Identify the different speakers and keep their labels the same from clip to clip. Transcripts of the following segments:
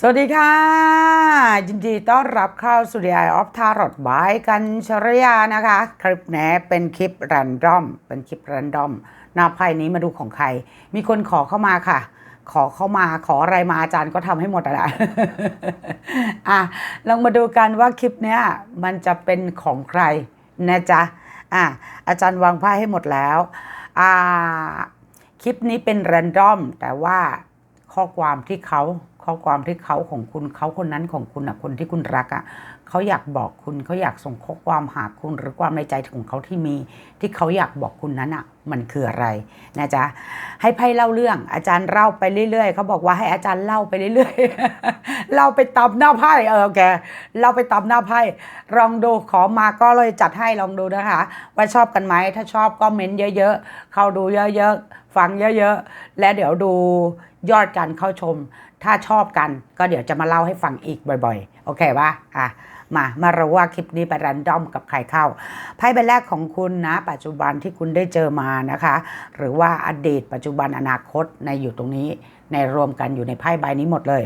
Speaker 1: สวัสดีค่ะ ยินดีต้อนรับเข้าสู่ The Eye of Tarot by กันชรยานะคะ คลิปนี้เป็นคลิปรันดอม เป็นคลิปรันดอมหน้าไพ่นี้มาดูของใคร มีคนขอเข้ามาค่ะ ขอเข้ามาขออะไรมาอาจารย์ก็ทำให้หมดอะแหละอะลองมาดูกันว่าคลิปเนี้ยมันจะเป็นของใครนะจ๊ะอะอาจารย์วางไพ่ให้หมดแล้วอ่าคลิปนี้เป็นรันดอมแต่ว่าข้อความที่เขา ข้อความที่เขาของคุณเขาคนนั้นของคุณอะคนที่คุณรักอะเขาอยากบอกคุณเขาอยากส่งข้อความหาคุณหรือความในใจของเขาที่มี ที่เขาอยากบอกคุณนั้นอะมันคืออะไรนะจ๊ะให้ไพ่เล่าเรื่อง อาจารย์เล่าไปเรื่อยๆเขาบอกว่าให้อาจารย์เล่าไปเรื่อยๆเล่าไปตามหน้าไพ่เออโอเล่าไปตามหน้าไพ่ลองดูขอมาก็เลยจัดให้ลองดูนะคะ ว่าชอบกันไหมถ้าชอบก็เม้นต์เยอะๆ เข้าดูเยอะๆ ฟังเยอะๆ และเดี๋ยวดู ยอดการเข้าชม ถ้าชอบกันก็เดี๋ยวจะมาเล่าให้ฟังอีกบ่อยๆ โอเคปะอะมามารู้ว่าคลิปนี้ไปรันดอมกับใครเข้าไพ่ใบแรกของคุณนะ ปัจจุบันที่คุณได้เจอมานะคะ หรือว่าอดีต ปัจจุบันอนาคตในอยู่ตรงนี้ ในรวมกันอยู่ในไพ่ใบนี้หมดเลย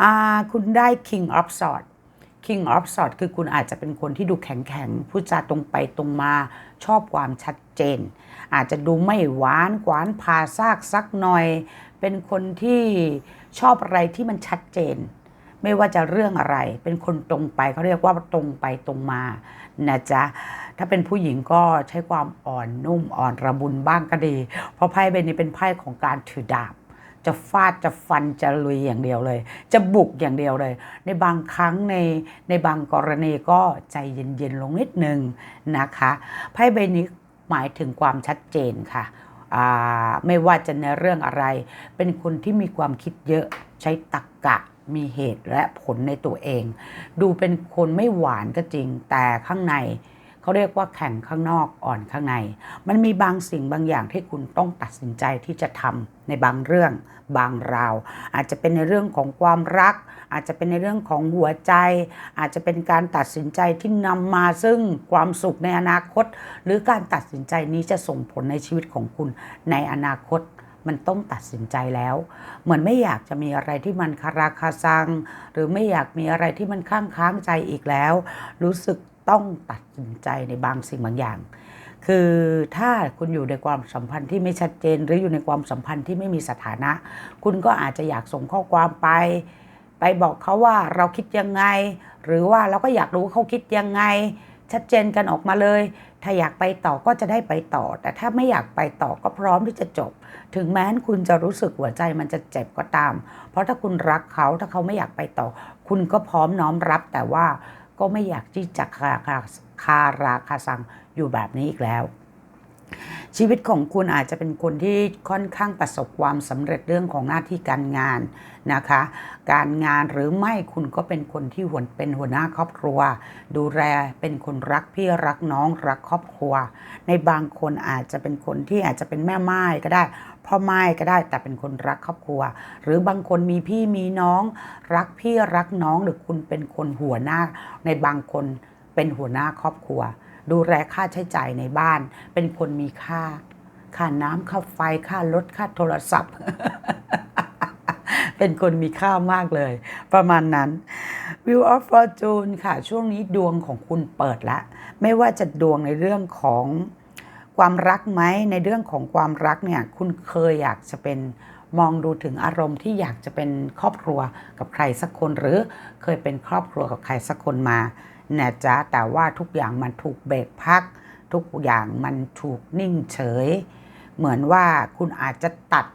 Speaker 1: อ่าคุณได้ King of Swords King of Swords คือคุณอาจจะเป็นคนที่ดูแข็งแข็งพูดจาตรงไปตรงมาชอบความชัดเจน อาจจะดูไม่หวานกวานผ่าซากสักหน่อย เป็นคนที่ชอบอะไรที่มันชัดเจน ไม่ว่าจะเรื่องอะไร เป็นคนตรงไปเขาเรียกว่าตรงไปตรงมานะจ๊ะถ้าเป็นผู้หญิงก็ใช้ความอ่อนนุ่มอ่อนระบุนบ้างก็ดี เพราะไพ่ใบนี้เป็นไพ่ของการถือดาบจะฟาดจะฟันจะลุยอย่างเดียวเลย จะบุกอย่างเดียวเลย ในบางครั้งในในบางกรณีก็ใจเย็นๆลงนิดนึงนะคะไพ่ใบนี้หมายถึงความชัดเจนค่ะ ไม่ว่าจะในเรื่องอะไร เป็นคนที่มีความคิดเยอะใช้ตรรกกะมีเหตุและผลในตัวเอง ดูเป็นคนไม่หวานก็จริงแต่ข้างในเขาเรียกว่าแข็งข้างนอกอ่อนข้างใน มันมีบางสิ่งบางอย่างที่คุณต้องตัดสินใจที่จะทำในบางเรื่อง บางราว อาจจะเป็นในเรื่องของความรัก อาจจะเป็นในเรื่องของหัวใจ อาจจะเป็นการตัดสินใจที่นำมาซึ่งความสุขในอนาคต หรือการตัดสินใจนี้จะส่งผลในชีวิตของคุณในอนาคตมันต้องตัดสินใจแล้ว เหมือนไม่อยากจะมีอะไรที่มันคาราคาซัง หรือไม่อยากมีอะไรที่มันข้างค้างใจอีกแล้ว รู้สึกต้องตัดสินใจในบางสิ่งบางอย่าง คือถ้าคุณอยู่ในความสัมพันธ์ที่ไม่ชัดเจน หรืออยู่ในความสัมพันธ์ที่ไม่มีสถานะ คุณก็อาจจะอยากส่งข้อความไป ไปบอกเขาว่าเราคิดยังไง หรือว่าเราก็อยากรู้เขาคิดยังไง ชัดเจนกันออกมาเลย ถ้าอยากไปต่อก็จะได้ไปต่อ แต่ถ้าไม่อยากไปต่อก็พร้อมที่จะจบ ถึงแม้นคุณจะรู้สึกหัวใจมันจะเจ็บก็ตาม เพราะถ้าคุณรักเขาถ้าเขาไม่อยากไปต่อ คุณก็พร้อมน้อมรับแต่ว่าก็ไม่อยากที่จะคาคาคาราคาซังอยู่แบบนี้อีกแล้ว ชีวิตของคุณอาจจะเป็นคนที่ค่อนข้างประสบความสำเร็จเรื่องของหน้าที่การงานนะคะ การงานหรือไม่คุณก็เป็นคนที่หัวเป็นหัวหน้าครอบครัว ดูแลเป็นคนรักพี่รักน้องรักครอบครัว ในบางคนอาจจะเป็นคนที่อาจจะเป็นแม่ไม้ก็ได้พ่อไม้ก็ได้แต่เป็นคนรักครอบครัว หรือบางคนมีพี่มีน้อง รักพี่รักน้องหรือคุณเป็นคนหัวหน้า ในบางคนเป็นหัวหน้าครอบครัว ดูแลค่าใช้จ่ายในบ้าน เป็นคนมีค่า ค่าน้ำค่าไฟค่ารถค่าโทรศัพท์ เป็นคนมีค่ามากเลย ประมาณนั้น View of Fortune ค่ะ ช่วงนี้ดวงของคุณเปิดแล้วไม่ว่าจะดวงในเรื่องของความรักไหมในเรื่องของความรักเนี่ย คุณเคยอยากจะเป็นมองดูถึงอารมณ์ที่อยากจะเป็นครอบครัวกับใครสักคน หรือเคยเป็นครอบครัวกับใครสักคนมา นะจ๊ะแต่ว่าทุกอย่างมันถูกเบรกพัก ทุกอย่างมันถูกนิ่งเฉย เหมือนว่าคุณอาจจะตัด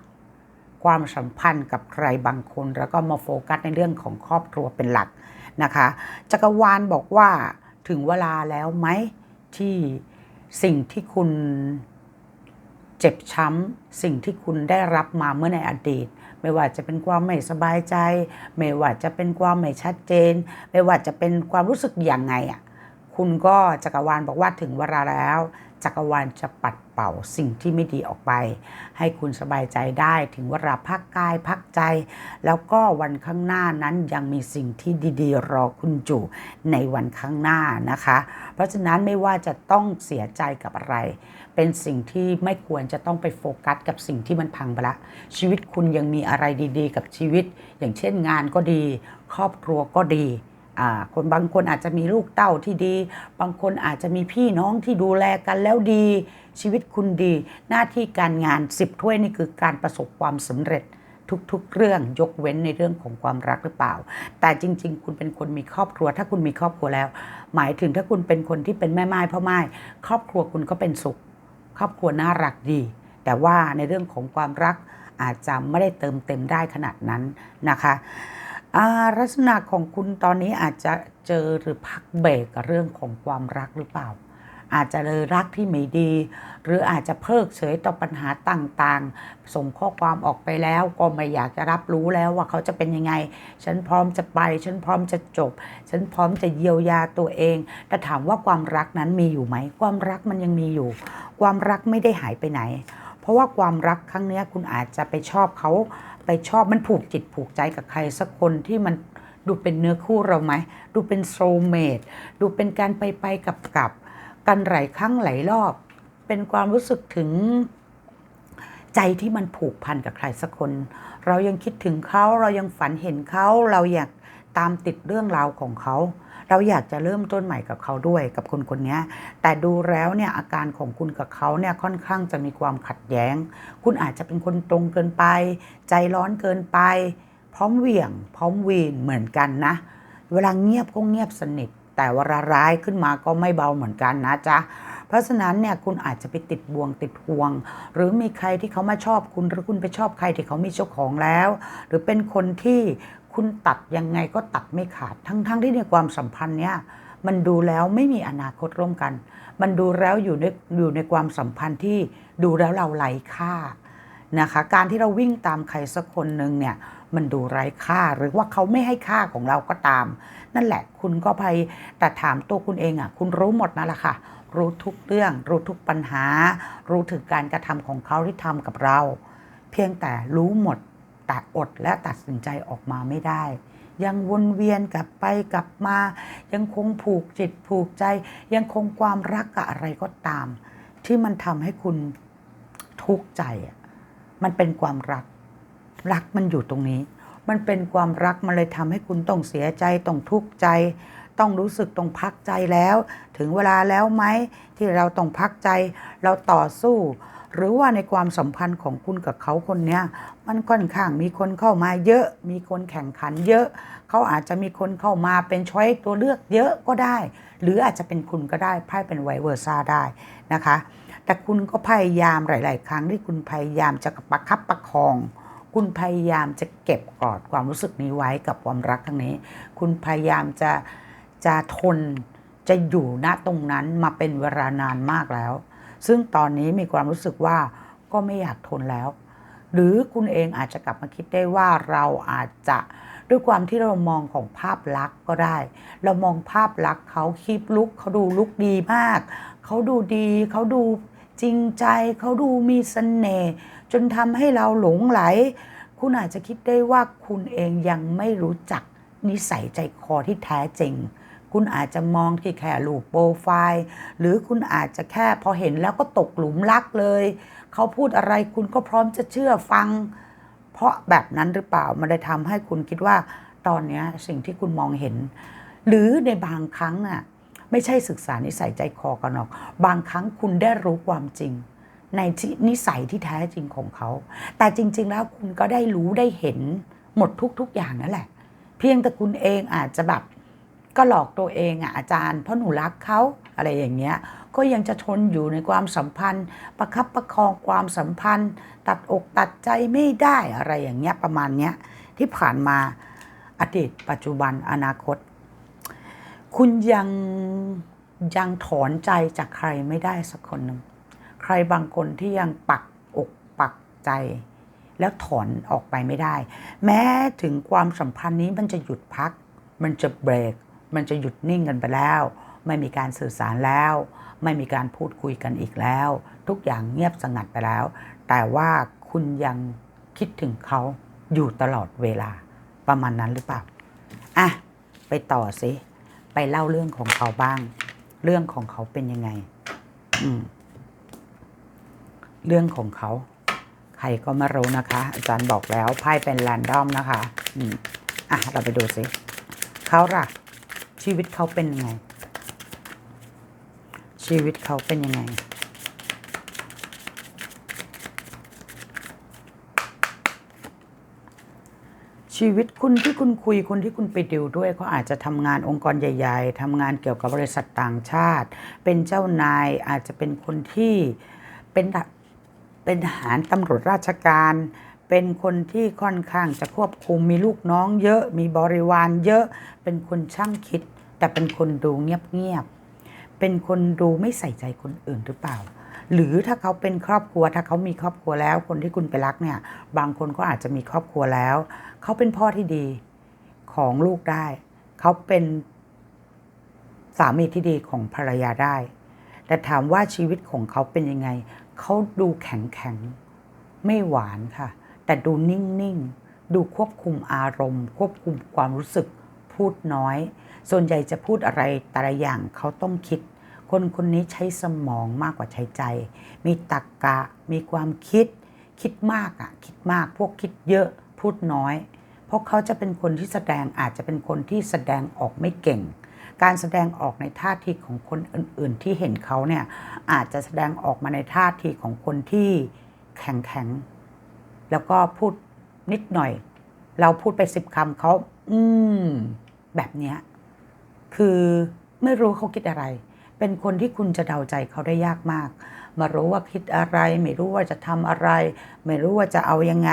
Speaker 1: ความสัมพันธ์กับใครบางคน แล้วก็มาโฟกัสในเรื่องของครอบครัวเป็นหลักนะคะจักรวาลบอกว่าถึงเวลาแล้วไหมที่สิ่งที่คุณเจ็บช้ำ สิ่งที่คุณได้รับมาเมื่อในอดีต ไม่ว่าจะเป็นความไม่สบายใจ ไม่ว่าจะเป็นความไม่ชัดเจน ไม่ว่าจะเป็นความรู้สึกอย่างไงอะคุณก็จักรวาลบอกว่าถึงเวลาแล้ว จักรวาลจะปัดเป่าสิ่งที่ไม่ดีออกไป ให้คุณสบายใจได้ถึงเวลาพักกายพักใจ แล้วก็วันข้างหน้านั้นยังมีสิ่งที่ดีๆ รอคุณอยู่ในวันข้างหน้านะคะ เพราะฉะนั้นไม่ว่าจะต้องเสียใจกับอะไร เป็นสิ่งที่ไม่ควรจะต้องไปโฟกัสกับสิ่งที่มันพังไปละ ชีวิตคุณยังมีอะไรดีๆ กับชีวิต อย่างเช่นงานก็ดี ครอบครัวก็ดีคนบางคนอาจจะมีลูกเต้าที่ดี บางคนอาจจะมีพี่น้องที่ดูแลกันแล้วดี ชีวิตคุณดี หน้าที่การงานสิบถ้วยนี่คือการประสบความสำเร็จทุกๆ เรื่องยกเว้นในเรื่องของความรักหรือเปล่า แต่จริง ๆ คุณเป็นคนมีครอบครัว ถ้าคุณมีครอบครัวแล้ว หมายถึงถ้าคุณเป็นคนที่เป็นแม่ไม้พ่อไม้ครอบครัวคุณก็เป็นสุข ครอบครัวน่ารักดี แต่ว่าในเรื่องของความรักอาจจะไม่ได้เติมเต็มได้ขนาดนั้นนะคะลักษณะของคุณตอนนี้อาจจะเจอหรือพักเบรกกับเรื่องของความรักหรือเปล่า อาจจะเลยรักที่ไม่ดี หรืออาจจะเพิกเฉยต่อปัญหาต่างๆ ส่งข้อความออกไปแล้วก็ไม่อยากจะรับรู้แล้วว่าเขาจะเป็นยังไง ฉันพร้อมจะไป ฉันพร้อมจะจบ ฉันพร้อมจะเยียวยาตัวเอง แต่ถามว่าความรักนั้นมีอยู่ไหม ความรักมันยังมีอยู่ ความรักไม่ได้หายไปไหน เพราะว่าความรักครั้งเนี้คุณอาจจะไปชอบเขา ไปชอบมันผูกจิตผูกใจกับใครสักคนที่มันดูเป็นเนื้อคู่เราไหม ดูเป็นโซลเมดดูเป็นการไปไปกับกับ กันหลายครั้งหลายรอบ เป็นความรู้สึกถึงใจที่มันผูกพันกับใครสักคน เรายังคิดถึงเขาเรายังฝันเห็นเขาเราอยากตามติดเรื่องราวของเขา เราอยากจะเริ่มต้นใหม่กับเขาด้วยกับคนคนนี้แต่ดูแล้วเนี่ยอาการของคุณกับเขาเนี่ยค่อนข้างจะมีความขัดแย้ง คุณอาจจะเป็นคนตรงเกินไป ใจร้อนเกินไป พร้อมเหวี่ยง พร้อมวีนเหมือนกันนะ เวลาเงียบก็เงียบสนิท แต่วลาร้ายขึ้นมาก็ไม่เบาเหมือนกันนะจ๊ะเพราะฉะนั้นเนี่ยคุณอาจจะไปติดบ่วงติดห่วง หรือมีใครที่เขามาชอบคุณหรือคุณไปชอบใครที่เขามีเจ้าของแล้ว หรือเป็นคนที่คุณตัดยังไงก็ตัดไม่ขาดทั้งๆทที่ในความสัมพันธ์เนี่ยมันดูแล้วไม่มีอนาคตร่วมกัน มันดูแล้วอยู่ในอยู่ในความสัมพันธ์ที่ดูแล้วเราไร้ค่านะคะ การที่เราวิ่งตามใครสักคนหนึ่งเนี่ย มันดูไร้ค่าหรือว่าเขาไม่ให้ค่าของเราก็ตาม นั่นแหละคุณก็ไปแต่ถามตัวคุณเองอะ คุณรู้หมดนั่นแหละค่ะ รู้ทุกเรื่อง รู้ทุกปัญหา รู้ถึงการกระทำของเขาที่ทำกับเรา เพียงแต่รู้หมดแต่อดและตัดสินใจออกมาไม่ได้ ยังวนเวียนกลับไปกลับมา ยังคงผูกจิตผูกใจ ยังคงความรักกับอะไรก็ตาม ที่มันทำให้คุณทุกข์ใจมันเป็นความรัก รักมันอยู่ตรงนี้ มันเป็นความรักมันเลยทำให้คุณต้องเสียใจต้องทุกข์ใจ ต้องรู้สึกต้องพักใจแล้ว ถึงเวลาแล้วไหมที่เราต้องพักใจ เราต่อสู้ หรือว่าในความสัมพันธ์ของคุณกับเขาคนเนี้ยมันค่อนข้างมีคนเข้ามาเยอะ มีคนแข่งขันเยอะ เขาอาจจะมีคนเข้ามาเป็นช้อยตัวเลือกเยอะก็ได้ หรืออาจจะเป็นคุณก็ได้ไพ่เป็นไวเวอร์ซ่าได้นะคะ แต่คุณก็พยายามหลาย ๆ ครั้งที่คุณพยายามจะประคับประคอง คุณพยายามจะเก็บกอดความรู้สึกนี้ไว้กับความรักครั้งนี้ คุณพยายามจะจะทนจะอยู่ณตรงนั้นมาเป็นเวลานานมากแล้ว ซึ่งตอนนี้มีความรู้สึกว่าก็ไม่อยากทนแล้ว หรือคุณเองอาจจะกลับมาคิดได้ว่าเราอาจจะด้วยความที่เรามองของภาพลักษณ์ก็ได้ เรามองภาพลักษณ์เขาคลิปลุกเขาดูลุกดีมาก เขาดูดี เขาดูจริงใจ เขาดูมีเสน่ห์ จนทำให้เราหลงไหล คุณอาจจะคิดได้ว่าคุณเองยังไม่รู้จักนิสัยใจคอที่แท้จริง คุณอาจจะมองที่แค่รูปโปรไฟล์ หรือคุณอาจจะแค่พอเห็นแล้วก็ตกหลุมรักเลย เขาพูดอะไรคุณก็พร้อมจะเชื่อฟัง เพราะแบบนั้นหรือเปล่า มันเลยทำให้คุณคิดว่าตอนนี้สิ่งที่คุณมองเห็น หรือในบางครั้งน่ะไม่ใช่ศึกษานิสัยใจคอกันหรอก บางครั้งคุณได้รู้ความจริง ในนิสัยที่แท้จริงของเขา แต่จริง ๆ แล้วคุณก็ได้รู้ได้เห็นหมดทุก ๆ อย่างนั่นแหละ เพียงแต่คุณเองอาจจะแบบก็หลอกตัวเองอะอาจารย์ เพราะหนูรักเขาอะไรอย่างเงี้ย ก็ยังจะทนอยู่ในความสัมพันธ์ ประคับประคองความสัมพันธ์ ตัดอกตัดใจไม่ได้อะไรอย่างเงี้ยประมาณเนี้ยที่ผ่านมาอดีตปัจจุบันอนาคต คุณยังยังถอนใจจากใครไม่ได้สักคนหนึ่ง รบางคนที่ยังปักอกปักใจ แล้วถอนออกไปไม่ได้ แม้ถึงความสัมพันธ์นี้มันจะหยุดพัก มันจะเบรก มันจะหยุดนิ่งกันไปแล้ว ไม่มีการสื่อสารแล้ว ไม่มีการพูดคุยกันอีกแล้ว ทุกอย่างเงียบสงัดไปแล้ว แต่ว่าคุณยังคิดถึงเขาอยู่ตลอดเวลาประมาณนั้นหรือเปล่าอะไปต่อสิไปเล่าเรื่องของเขาบ้าง เรื่องของเขาเป็นยังไง อืม เรื่องของเขา ใครก็ไม่รู้นะคะ อาจารย์บอกแล้วไพ่เป็นแรนดอมนะคะอืมอะ เราไปดูสิเขาล่ะ ชีวิตเขาเป็นยังไง ชีวิตเขาเป็นยังไงชีวิตคุณที่คุณคุยคนที่คุณไปดิวด้วยเขาอาจจะทำงานองค์กรใหญ่ ๆทำงานเกี่ยวกับบริษัทต่างชาติ เป็นเจ้านายอาจจะเป็นคนที่เป็น เป็นทหารตำรวจราชการ เป็นคนที่ค่อนข้างจะควบคุมมีลูกน้องเยอะมีบริวารเยอะ เป็นคนช่างคิด แต่เป็นคนดูเงียบๆเป็นคนดูไม่ใส่ใจคนอื่นหรือเปล่า หรือถ้าเขาเป็นครอบครัวถ้าเขามีครอบครัวแล้ว คนที่คุณไปรักเนี่ย บางคนก็อาจจะมีครอบครัวแล้ว เขาเป็นพ่อที่ดีของลูกได้ เขาเป็นสามีที่ดีของภรรยาได้ แต่ถามว่าชีวิตของเขาเป็นยังไง เขาดูแข็งแข็งไม่หวานค่ะ แต่ดูนิ่งๆดูควบคุมอารมณ์ ควบคุมความรู้สึก พูดน้อย ส่วนใหญ่จะพูดอะไรแต่ละอย่างเขาต้องคิด คนคนนี้ใช้สมองมากกว่าใช้ใจ มีตรรกกะ มีความคิด คิดมากอะ คิดมาก พวกคิดเยอะ พูดน้อย เพราะเขาจะเป็นคนที่แสดงอาจจะเป็นคนที่แสดงออกไม่เก่ง การแสดงออกในท่าทีของคนอื่น ๆ ที่เห็นเขาเนี่ยอาจจะแสดงออกมาในท่าทีของคนที่แข็งแข็งๆแล้วก็พูดนิดหน่อย เราพูดไปสิบคำเขาอืม แบบเนี้ยคือไม่รู้เขาคิดอะไร เป็นคนที่คุณจะเดาใจเขาได้ยากมาก มารู้ว่าคิดอะไร ไม่รู้ว่าจะทำอะไร ไม่รู้ว่าจะเอายังไง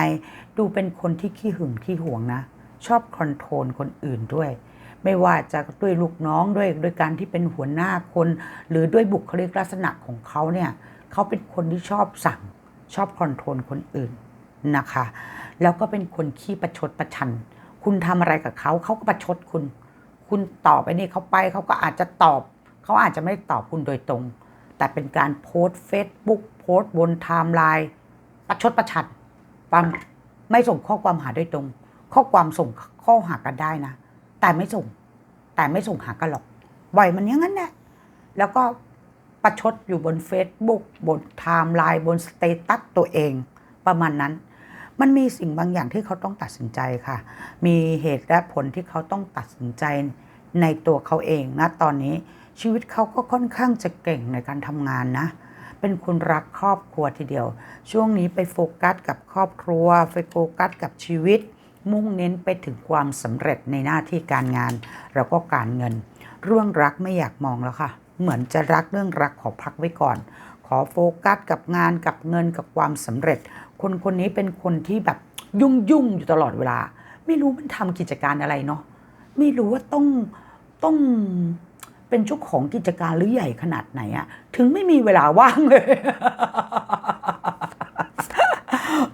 Speaker 1: ดูเป็นคนที่ขี้หึงขี้หวงนะ ชอบคอนโทรลคนอื่นด้วย ไม่ว่าจะด้วยลูกน้องด้วยด้วยการที่เป็นหัวหน้าคน หรือด้วยบุคลิกลักษณะของเขาเนี่ยเขาเป็นคนที่ชอบสั่งชอบคอนโทรลคนอื่นนะคะ แล้วก็เป็นคนขี้ประชดประชัน คุณทำอะไรกับเขาเขาก็ประชดคุณ คุณตอบไปนี่เขาไปเขาก็อาจจะตอบเขาอาจจะไม่ตอบคุณโดยตรง แต่เป็นการโพสเฟซบุ๊กโพสต์บนไทม์ไลน์ประชดประชันปั๊มไม่ส่งข้อความหาโดยตรง ข้อความส่งข้อหากันได้นะ แต่ไม่ส่ง แต่ไม่ส่งหากันหรอกบ่อยมันอย่างนั้นแหละแล้วก็ประชดอยู่บน Facebook บนไทม์ไลน์บนสเตตัสตัวเอง ประมาณนั้น มันมีสิ่งบางอย่างที่เขาต้องตัดสินใจค่ะ มีเหตุและผลที่เขาต้องตัดสินใจในตัวเขาเองนะตอนนี้ชีวิตเขาก็ค่อนข้างจะเก่งในการทำงานนะ เป็นคนรักครอบครัวทีเดียว ช่วงนี้ไปโฟกัสกับครอบครัว ไปโฟกัสกับชีวิต มุ่งเน้นไปถึงความสำเร็จในหน้าที่การงาน แล้วก็การเงิน เรื่องรักไม่อยากมองแล้วค่ะ เหมือนจะรักเรื่องรักขอพักไว้ก่อน ขอโฟกัสกับงานกับเงินกับความสำเร็จ คนคนนี้เป็นคนที่แบบยุ่งยุ่งอยู่ตลอดเวลา ไม่รู้มันทำกิจการอะไรเนาะไม่รู้ว่าต้องต้องเป็นเจ้าของกิจการหรือใหญ่ขนาดไหนอะถึงไม่มีเวลาว่างเลย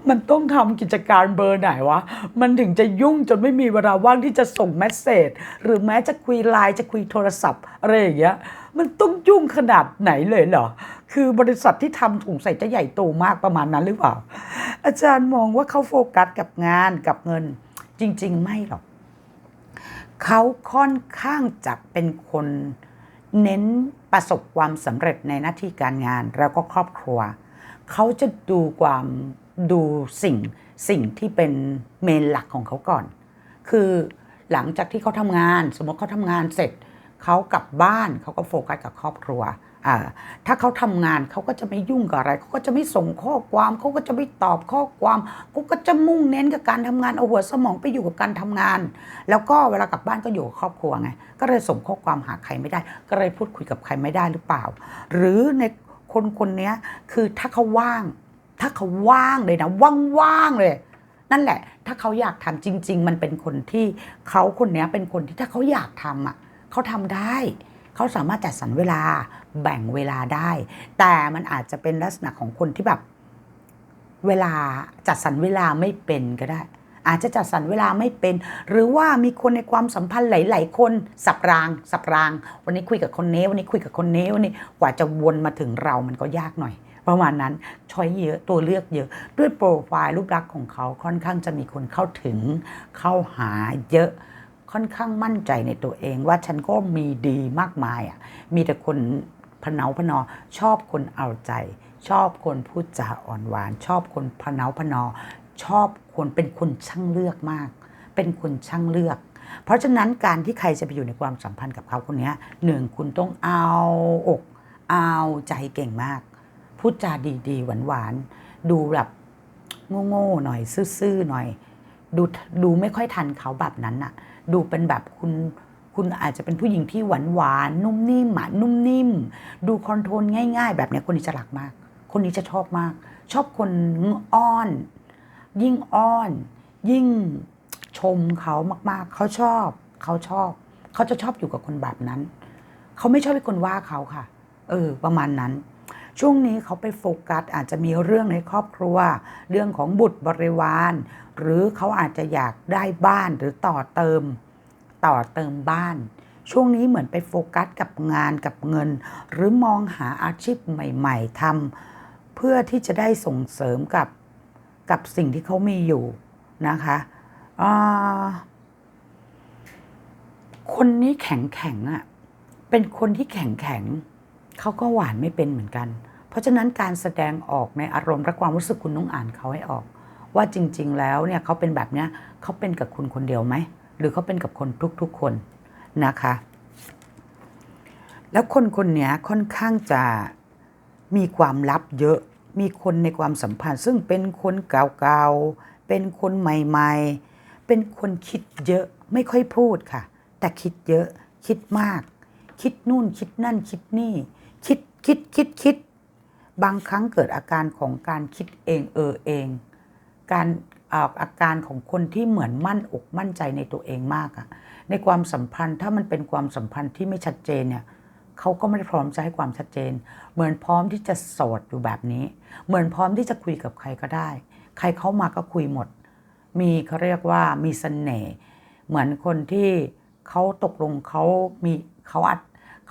Speaker 1: มันต้องทำกิจการเบอร์ไหนวะ มันถึงจะยุ่งจนไม่มีเวลาว่างที่จะส่งเมสเซจหรือแม้จะคุยไลน์จะคุยโทรศัพท์อะไรอย่างเงี้ยมันต้องยุ่งขนาดไหนเลยเหรอ คือบริษัทที่ทำถุงใส่จะใหญ่โตมากประมาณนั้นหรือเปล่า อาจารย์มองว่าเขาโฟกัสกับงานกับเงิน จริง ๆ ไม่หรอก เขาค่อนข้างจะเป็นคนเน้นประสบความสำเร็จในหน้าที่การงานแล้วก็ครอบครัว เขาจะดูความ ดูสิ่งสิ่งที่เป็นเมนหลักของเขาก่อน คือหลังจากที่เขาทำงาน สมมติเขาทำงานเสร็จเขากลับบ้านเขาก็โฟกัสกับครอบครัวอ่าถ้าเขาทำงานเขาก็จะไม่ยุ่งกับอะไรเขาก็จะไม่ส่งข้อความเขาก็จะไม่ตอบข้อความเขาก็จะมุ่งเน้นกับการทำงานเอาหัวสมองไปอยู่กับการทำงาน แล้วก็เวลากลับบ้านก็อยู่กับครอบครัวไงก็เลยส่งข้อความหาใครไม่ได้ ก็เลยพูดคุยกับใครไม่ได้หรือเปล่า หรือในคนคนนี้คือถ้าเขาว่าง ถ้าเขาว่างเลยนะว่างๆเลย นั่นแหละ ถ้าเขาอยากทำจริง ๆ มันเป็นคนที่เขาคนนี้เป็นคนที่ถ้าเขาอยากทำอะเขาทำได้เขาสามารถจัดสรรเวลาแบ่งเวลาได้ แต่มันอาจจะเป็นลักษณะของคนที่แบบเวลาจัดสรรเวลาไม่เป็นก็ได้ อาจจะจัดสรรเวลาไม่เป็น หรือว่ามีคนในความสัมพันธ์หลาย ๆ คนสับราง สับราง วันนี้คุยกับคนนี้วันนี้คุยกับคนนี้วันนี้กว่าจะวนมาถึงเรามันก็ยากหน่อย ประมาณนั้นช้อยเยอะตัวเลือกเยอะ ด้วยโปรไฟล์รูปลักษณ์ของเขาค่อนข้างจะมีคนเข้าถึงเข้าหาเยอะค่อนข้างมั่นใจในตัวเองว่าฉันก็มีดีมากมายอะมีแต่คนพเนาพนอ ชอบคนเอาใจ ชอบคนพูดจาอ่อนหวาน ชอบคนพเนาพนอ ชอบคนเป็นคนช่างเลือกมาก เป็นคนช่างเลือก เพราะฉะนั้นการที่ใครจะไปอยู่ในความสัมพันธ์กับเขาคนนี้หนึ่งคุณต้องเอาอก เอาใจเก่งมาก พูดจาดีๆ หวานๆ ดูแบบโง่ๆหน่อยซื่อๆหน่อย ดูดูไม่ค่อยทันเขาแบบนั้นน่ะดูเป็นแบบคุณคุณอาจจะเป็นผู้หญิงที่หวานหวานนุ่มนิ่มอะนุ่มนิ่ม ดูคอนโทรลง่าย ๆ แบบนี้คนนี้จะรักมาก คนนี้จะชอบมาก ชอบคนอ้อน ยิ่งอ้อน ยิ่งชมเขามากๆ เขาชอบเขาชอบ เขาจะชอบอยู่กับคนแบบนั้น เขาไม่ชอบให้คนว่าเขาค่ะ เออ ประมาณนั้น ช่วงนี้เขาไปโฟกัสอาจจะมีเรื่องในครอบครัว เรื่องของบุตรบริวาร หรือเขาอาจจะอยากได้บ้านหรือต่อเติม ต่อเติมบ้าน ช่วงนี้เหมือนไปโฟกัสกับงานกับเงิน หรือมองหาอาชีพใหม่ ๆทำเพื่อที่จะได้ส่งเสริมกับกับสิ่งที่เขามีอยู่นะคะคนนี้แข็งแข็งๆอะเป็นคนที่แข็งแข็ง เขาก็หวานไม่เป็นเหมือนกัน เพราะฉะนั้นการแสดงออกในอารมณ์และความรู้สึกคุณต้องอ่านเขาให้ออก ว่าจริง ๆ แล้วเนี่ยเขาเป็นแบบเนี้ยเขาเป็นกับคุณคนเดียวไหมหรือเขาเป็นกับคนทุกๆคนนะคะ แล้วคนคนเนี้ยค่อนข้างจะมีความลับเยอะมีคนในความสัมพันธ์ ซึ่งเป็นคนเก่าๆ เป็นคนใหม่ๆ เป็นคนคิดเยอะไม่ค่อยพูดค่ะ แต่คิดเยอะคิดมาก คิดนู่นคิดนั่นคิดนี่ คิดคิดคิดบางครั้งเกิดอาการของการคิดเองเออเอง การออกอาการของคนที่เหมือนมั่นอกมั่นใจในตัวเองมากอะในความสัมพันธ์ถ้ามันเป็นความสัมพันธ์ที่ไม่ชัดเจนเนี่ยเขาก็ไม่ได้พร้อมจะให้ความชัดเจน เหมือนพร้อมที่จะโสดอยู่แบบนี้ เหมือนพร้อมที่จะคุยกับใครก็ได้ ใครเข้ามาก็คุยหมด มีเขาเรียกว่ามีเสน่ห์เหมือนคนที่เขาตกลงเขามีเขาอัด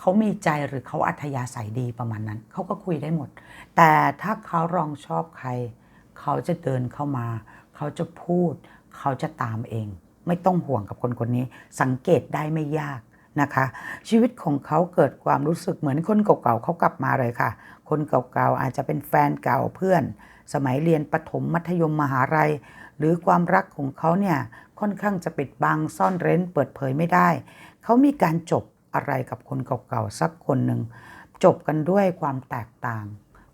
Speaker 1: เขามีใจหรือเขาอัธยาศัยดีประมาณนั้น เขาก็คุยได้หมด แต่ถ้าเขาลองชอบใคร เขาจะเดินเข้ามา เขาจะพูด เขาจะตามเอง ไม่ต้องห่วงกับคนคนนี้ สังเกตได้ไม่ยากนะคะ ชีวิตของเขาเกิดความรู้สึกเหมือนคนเก่าๆเขากลับมาเลยค่ะ คนเก่าๆอาจจะเป็นแฟนเก่าเพื่อน สมัยเรียนประถมมัธยมมหาลัย หรือความรักของเขาเนี่ยค่อนข้างจะปิดบังซ่อนเร้นเปิดเผยไม่ได้ เขามีการจบ อะไรกับคนเก่าๆสักคนหนึ่ง จบกันด้วยความแตกต่าง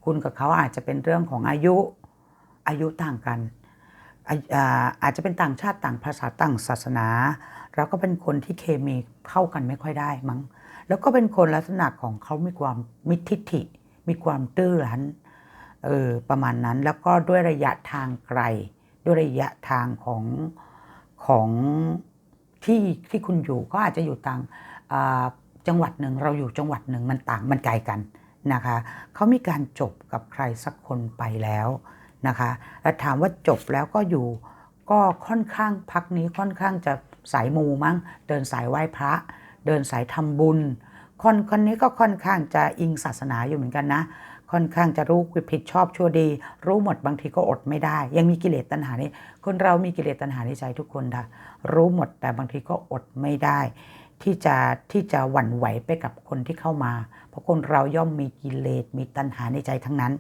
Speaker 1: คุณกับเขาอาจจะเป็นเรื่องของอายุอายุต่างกันอาอาจจะเป็นต่างชาติต่างภาษาต่างศาสนา แล้วก็เป็นคนที่เคมีเข้ากันไม่ค่อยได้มั้ง แล้วก็เป็นคนลักษณะของเขามีความมิตรทิฐิ มีความตื้อรั้นเออประมาณนั้นแล้วก็ด้วยระยะทางไกล ด้วยระยะทางของของที่ที่คุณอยู่ก็อาจจะอยู่ต่าง จังหวัดหนึ่งเราอยู่จังหวัดหนึ่งมันต่างมันไกลกันนะคะเขามีการจบกับใครสักคนไปแล้วนะคะแล้วถามว่าจบแล้วก็อยู่ก็ค่อนข้างพักนี้ค่อนข้างจะสายมูมั้งเดินสายไหว้พระ เดินสายทำบุญ คนคนนี้ก็ค่อนข้างจะอิงศาสนาอยู่เหมือนกันนะ ค่อนข้างจะรู้ผิดชอบชั่วดี รู้หมดบางทีก็อดไม่ได้ ยังมีกิเลสตัณหานี่คนเรามีกิเลสตัณหาในใจทุกคนค่ะรู้หมดแต่บางทีก็อดไม่ได้ ที่จะที่จะหวั่นไหวไปกับคนที่เข้ามา เพราะคนเราย่อมมีกิเลสมีตัณหาในใจทั้งนั้น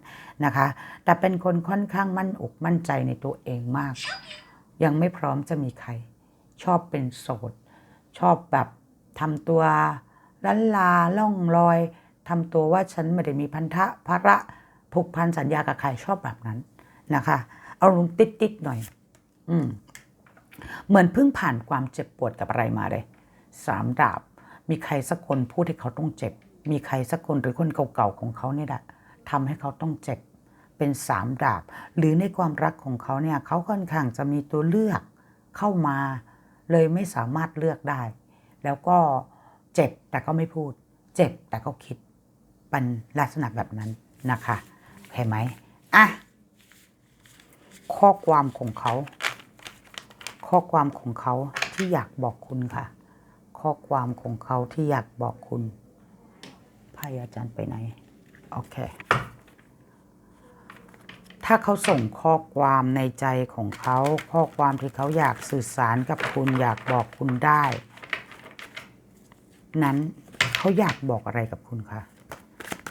Speaker 1: นะคะ แต่เป็นคนค่อนข้างมั่นอกมั่นใจในตัวเองมาก ยังไม่พร้อมจะมีใคร ชอบเป็นโสด ชอบแบบทำตัวลันลาล่องลอยทำตัวว่าฉันไม่ได้มีพันธะภาระผูกพันสัญญากับใครชอบแบบนั้นนะคะ เอาลงติดติดหน่อย อืมเหมือนเพิ่งผ่านความเจ็บปวดกับอะไรมาเลย สามดาบ มีใครสักคนพูดให้เขาต้องเจ็บ มีใครสักคนหรือคนเก่าๆของเขาเนี่ยแหละทำให้เขาต้องเจ็บ เป็นสามดาบ หรือในความรักของเขาเนี่ยเขาค่อนข้างจะมีตัวเลือกเข้ามา เลยไม่สามารถเลือกได้ แล้วก็เจ็บแต่ก็ไม่พูด เจ็บแต่ก็คิดเป็นลักษณะแบบนั้นนะคะเห็นไหมอะข้อความของเขา ข้อความของเขาที่อยากบอกคุณค่ะ ข้อความของเขาที่อยากบอกคุณไพ่อาจารย์ไปไหน โอเค ถ้าเขาส่งข้อความในใจของเขา ข้อความที่เขาอยากสื่อสารกับคุณอยากบอกคุณได้ นั้นเขาอยากบอกอะไรกับคุณคะ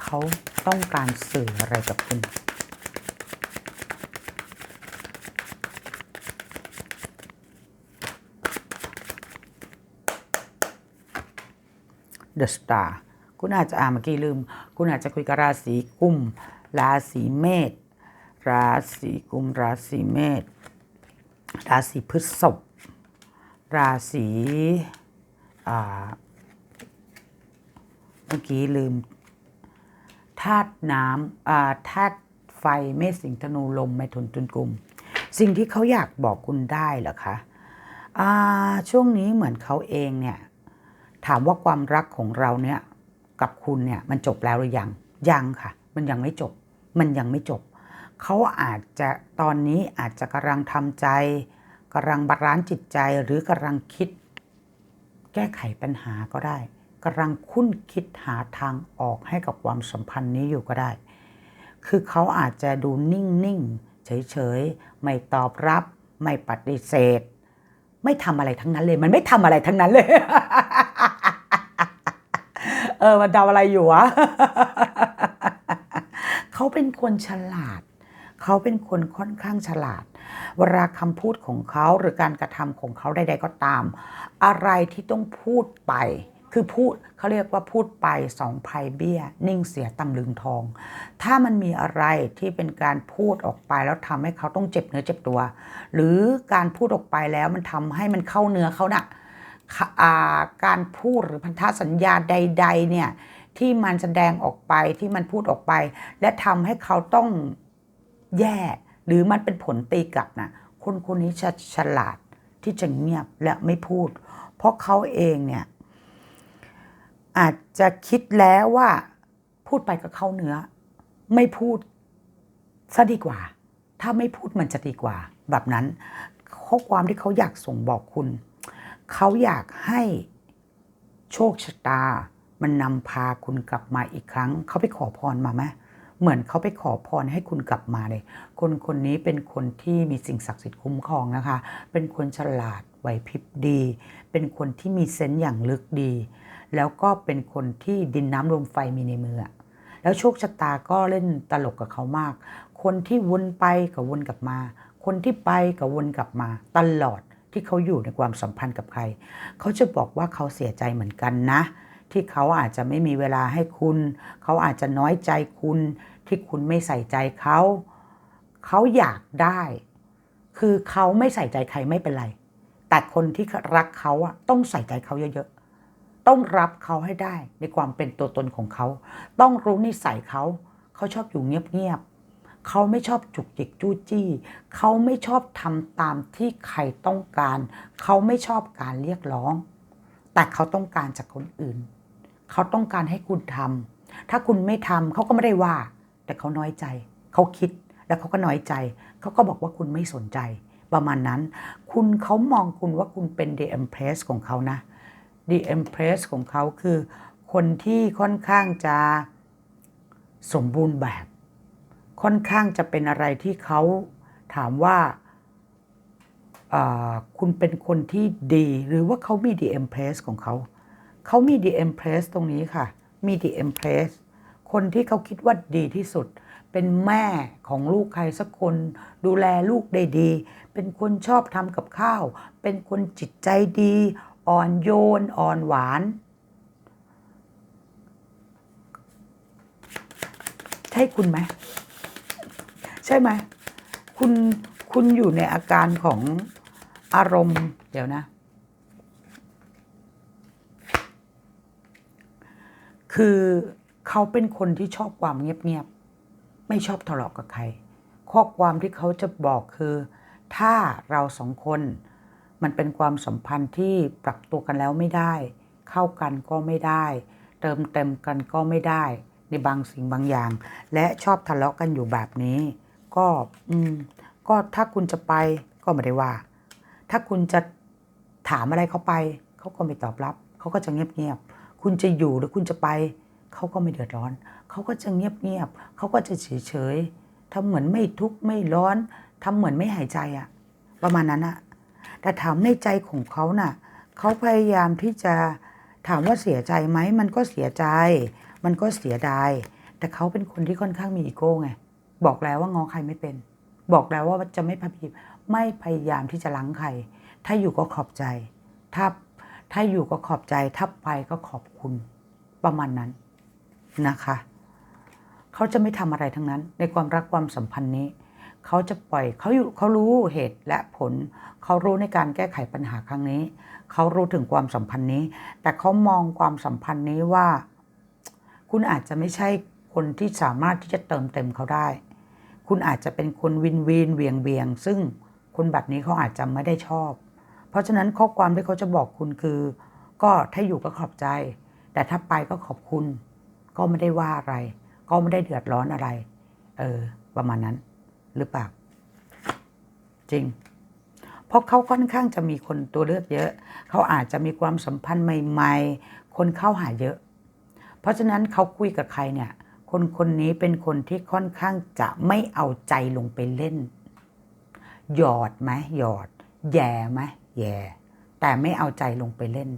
Speaker 1: เขาต้องการสื่ออะไรกับคุณ The Star คุณอาจจะอ่านเมื่อกี้ลืม คุณอาจจะคุยกับราศีกุม ราศีเมษ ราศีกุม ราศีเมษ ราศีพฤษภ ราศีเมื่อกี้ลืมธาตุน้ำธาตุไฟเมษสิงธนูลมไมถุนตุลกลุ่ม สิ่งที่เขาอยากบอกคุณได้เหรอคะอช่วงนี้เหมือนเขาเองเนี่ย ถามว่าความรักของเราเนี่ยกับคุณเนี่ยมันจบแล้วหรือยังยังค่ะ มันยังไม่จบ มันยังไม่จบ เขาอาจจะตอนนี้อาจจะกำลังทำใจกำลังบาลานซ์จิตใจหรือกำลังคิด แก้ไขปัญหาก็ได้กำลังคุ้นคิดหาทางออกให้กับความสัมพันธ์นี้อยู่ก็ได้ คือเขาอาจจะดูนิ่งๆเฉยๆไม่ตอบรับ ไม่ปฏิเสธ ไม่ทำอะไรทั้งนั้นเลย มันไม่ทำอะไรทั้งนั้นเลย เออมันทำอะไรอยู่วะเขาเป็นคนฉลาด เขาเป็นคนค่อนข้างฉลาด เวลาคำพูดของเขาหรือการกระทำของเขาใด ๆ ก็ตาม อะไรที่ต้องพูดไปคือพูดเขาเรียกว่าพูดไปสองภัยเบี้ย นิ่งเสียตำลึงทอง ถ้ามันมีอะไรที่เป็นการพูดออกไปแล้วทำให้เขาต้องเจ็บเนื้อเจ็บตัว หรือการพูดออกไปแล้วมันทำให้มันเข้าเนื้อเขานะ่ะ การพูดหรือพันธสัญญาใด ๆ เนี่ยที่มันแสดงออกไปที่มันพูดออกไป และทำให้เขาต้องแย่หรือมันเป็นผลตีกลับนะคนคนนี้จะฉลาดที่จะเงียบและไม่พูด เพราะเขาเองเนี่ย อาจจะคิดแล้วว่าพูดไปก็เข้าเนื้อ ไม่พูดซะดีกว่า ถ้าไม่พูดมันจะดีกว่า แบบนั้นข้อความที่เขาอยากส่งบอกคุณ เขาอยากให้โชคชะตา มันนำพาคุณกลับมาอีกครั้ง เขาไปขอพรมาไหมเหมือนเขาไปขอพรให้คุณกลับมาเลย คนคนนี้เป็นคนที่มีสิ่งศักดิ์สิทธิ์คุ้มครองนะคะ เป็นคนฉลาดไหวพริบดี เป็นคนที่มีเซนส์อย่างลึกดี แล้วก็เป็นคนที่ดินน้ำลมไฟมีในมือ แล้วโชคชะตาก็เล่นตลกกับเขามาก คนที่วนไปกับวนกลับมา คนที่ไปกับวนกลับมาตลอด ที่เขาอยู่ในความสัมพันธ์กับใคร เขาจะบอกว่าเขาเสียใจเหมือนกันนะ ที่เขาอาจจะไม่มีเวลาให้คุณ เขาอาจจะน้อยใจคุณ ที่คุณไม่ใส่ใจเขา เขาอยากได้ คือเขาไม่ใส่ใจใครไม่เป็นไร แต่คนที่รักเขาอะต้องใส่ใจเขาเยอะๆ ต้องรับเขาให้ได้ในความเป็นตัวตนของเขา ต้องรู้นิสัยเขา เขาชอบอยู่เงียบๆ เขาไม่ชอบจุกจิกจู้จี้ เขาไม่ชอบทำตามที่ใครต้องการ เขาไม่ชอบการเรียกร้อง แต่เขาต้องการจากคนอื่น เขาต้องการให้คุณทำถ้าคุณไม่ทำเขาก็ไม่ได้ว่า แต่เขาน้อยใจ เขาคิดแล้วเขาก็น้อยใจ เขาก็บอกว่าคุณไม่สนใจ ประมาณนั้น คุณเขามองคุณว่าคุณเป็น the empress ของเขานะ the empress ของเขาคือ คนที่ค่อนข้างจะสมบูรณ์แบบ ค่อนข้างจะเป็นอะไรที่เขาถามว่าคุณเป็นคนที่ดี หรือว่าเขามี the empress ของเขา เขามี the empress ตรงนี้ค่ะ มี the empress คนที่เขาคิดว่าดีที่สุด เป็นแม่ของลูกใครสักคน ดูแลลูกได้ดี เป็นคนชอบทำกับข้าว เป็นคนจิตใจดี อ่อนโยน อ่อนหวาน ใช่คุณไหม ใช่ไหมคุณคุณอยู่ในอาการของอารมณ์ เดี๋ยวนะ คือเขาเป็นคนที่ชอบความเงียบๆไม่ชอบทะเลาะกับใคร ข้อความที่เขาจะบอกคือ ถ้าเราสองคนมันเป็นความสัมพันธ์ที่ปรับตัวกันแล้วไม่ได้ เข้ากันก็ไม่ได้ เติมเต็มกันก็ไม่ได้ ในบางสิ่งบางอย่าง และชอบทะเลาะกันอยู่แบบนี้ ก็ อืม ก็ถ้าคุณจะไปก็ไม่ได้ว่า ถ้าคุณจะถามอะไรเขาไป เขาก็ไม่ตอบรับ เขาก็จะเงียบๆ คุณจะอยู่หรือคุณจะไป เขาก็ไม่เดือดร้อน เขาก็จะเงียบๆ เขาก็จะเฉยๆทำเหมือนไม่ทุกข์ไม่ร้อนทำเหมือนไม่หายใจอะประมาณนั้นอะแต่ถามในใจของเขาน่ะ เขาพยายามที่จะถามว่าเสียใจไหม มันก็เสียใจ มันก็เสียดาย แต่เขาเป็นคนที่ค่อนข้างมีอีโก้ไง บอกแล้วว่างอใครไม่เป็น บอกแล้วว่าจะไม่พยายามไม่พยายามที่จะล้างใคร ถ้าอยู่ก็ขอบใจ ถ้าถ้าอยู่ก็ขอบใจ ถ้าไปก็ขอบคุณประมาณนั้นนะคะ เขาจะไม่ทำอะไรทั้งนั้น ในความรักความสัมพันธ์นี้ เขาจะปล่อยเขาอยู่เขารู้เหตุและผล เขารู้ในการแก้ไขปัญหาครั้งนี้ เขารู้ถึงความสัมพันธ์นี้ แต่เขามองความสัมพันธ์นี้ว่า คุณอาจจะไม่ใช่คนที่สามารถที่จะเติมเต็มเขาได้ คุณอาจจะเป็นคนวินวินเวียงเวียง ซึ่งคนแบบนี้เขาอาจจะไม่ได้ชอบ เพราะฉะนั้นข้อความที่เขาจะบอกคุณคือ ก็ถ้าอยู่ก็ขอบใจ แต่ถ้าไปก็ขอบคุณ ก็ไม่ได้ว่าอะไร ก็ไม่ได้เดือดร้อนอะไร เออ ประมาณนั้นหรือเปล่า จริง เพราะเขาค่อนข้างจะมีคนตัวเลือกเยอะ เขาอาจจะมีความสัมพันธ์ใหม่ ๆ คนเข้าหาเยอะ เพราะฉะนั้นเขาคุยกับใครเนี่ย คนคนนี้เป็นคนที่ค่อนข้างจะไม่เอาใจลงไปเล่น หยอดไหมหยอด แย่ไหมแย่ แต่ไม่เอาใจลงไปเล่น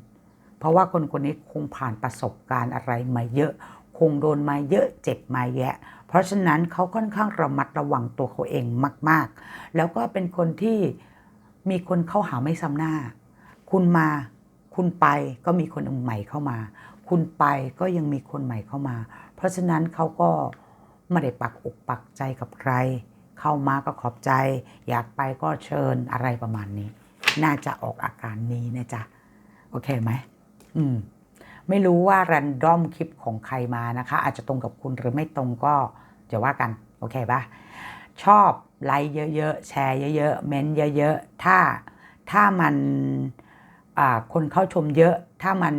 Speaker 1: เพราะว่าคนคนนี้คงผ่านประสบการณ์อะไรมาเยอะ คงโดนมาเยอะเจ็บมาแยะ เพราะฉะนั้นเขาค่อนข้างระมัดระวังตัวเขาเองมาก ๆ แล้วก็เป็นคนที่มีคนเข้าหาไม่ซ้ำหน้า คุณมา คุณไปก็มีคนใหม่เข้ามา คุณไปก็ยังมีคนใหม่เข้ามา เพราะฉะนั้นเขาก็ไม่ได้ปักอกปักใจกับใคร เข้ามาก็ขอบใจ อยากไปก็เชิญอะไรประมาณนี้ น่าจะออกอาการนี้นะจ๊ะ โอเคไหมอืม ไม่รู้ว่า r รนดอมคลิปของใครมานะคะ อาจจะตรงกับคุณหรือไม่ตรงก็จะว่ากัน โอเคปะชอบไลค์เยอะๆ แชร์เยอะๆ เม้นต์เยอะๆ ถ้าถ้ามันคนเข้าชมเยอะ ถ้ามัน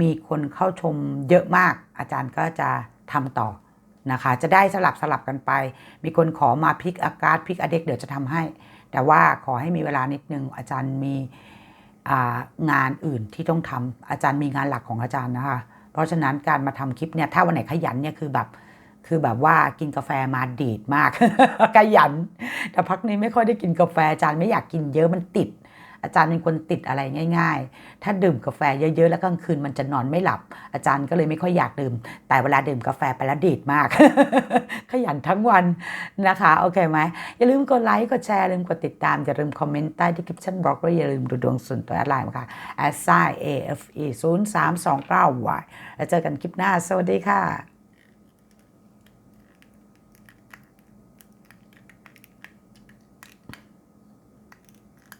Speaker 1: มีคนเข้าชมเยอะมาก อาจารย์ก็จะทำต่อนะคะ จะได้สลับสลับกันไป มีคนขอมาพลิกอากาศพลิกอเด็กเดี๋ยวจะทำให้ แต่ว่าขอให้มีเวลานิดนึงอาจารย์มีงานอื่นที่ต้องทำอาจารย์มีงานหลักของอาจารย์นะคะเพราะฉะนั้นการมาทำคลิปเนี่ยถ้าวันไหนขยันเนี่ยคือแบบคือแบบว่ากินกาแฟมาดีดมากขยัน แต่พักนี้ไม่ค่อยได้กินกาแฟอาจารย์ไม่อยากกินเยอะมันติด อาจารย์เป็นคนติดอะไรง่าย ๆ ถ้าดื่มกาแฟเยอะๆ แล้วกลางคืนมันจะนอนไม่หลับ อาจารย์ก็เลยไม่ค่อยอยากดื่ม แต่เวลาดื่มกาแฟไปแล้วดีดมาก ขยันทั้งวันนะคะ โอเคไหม อย่าลืมกดไลค์ กดแชร์อย่าลืมกดติดตาม อย่าลืมคอมเมนต์ใต้ที่คลิปชั่นบล็อกและอย่าลืมดูดวงส่วนตัวอดไลน์มาค่ะ a s i a f e 0 3 2 9 y แล้วเจอกันคลิปหน้า สวัสดีค่ะ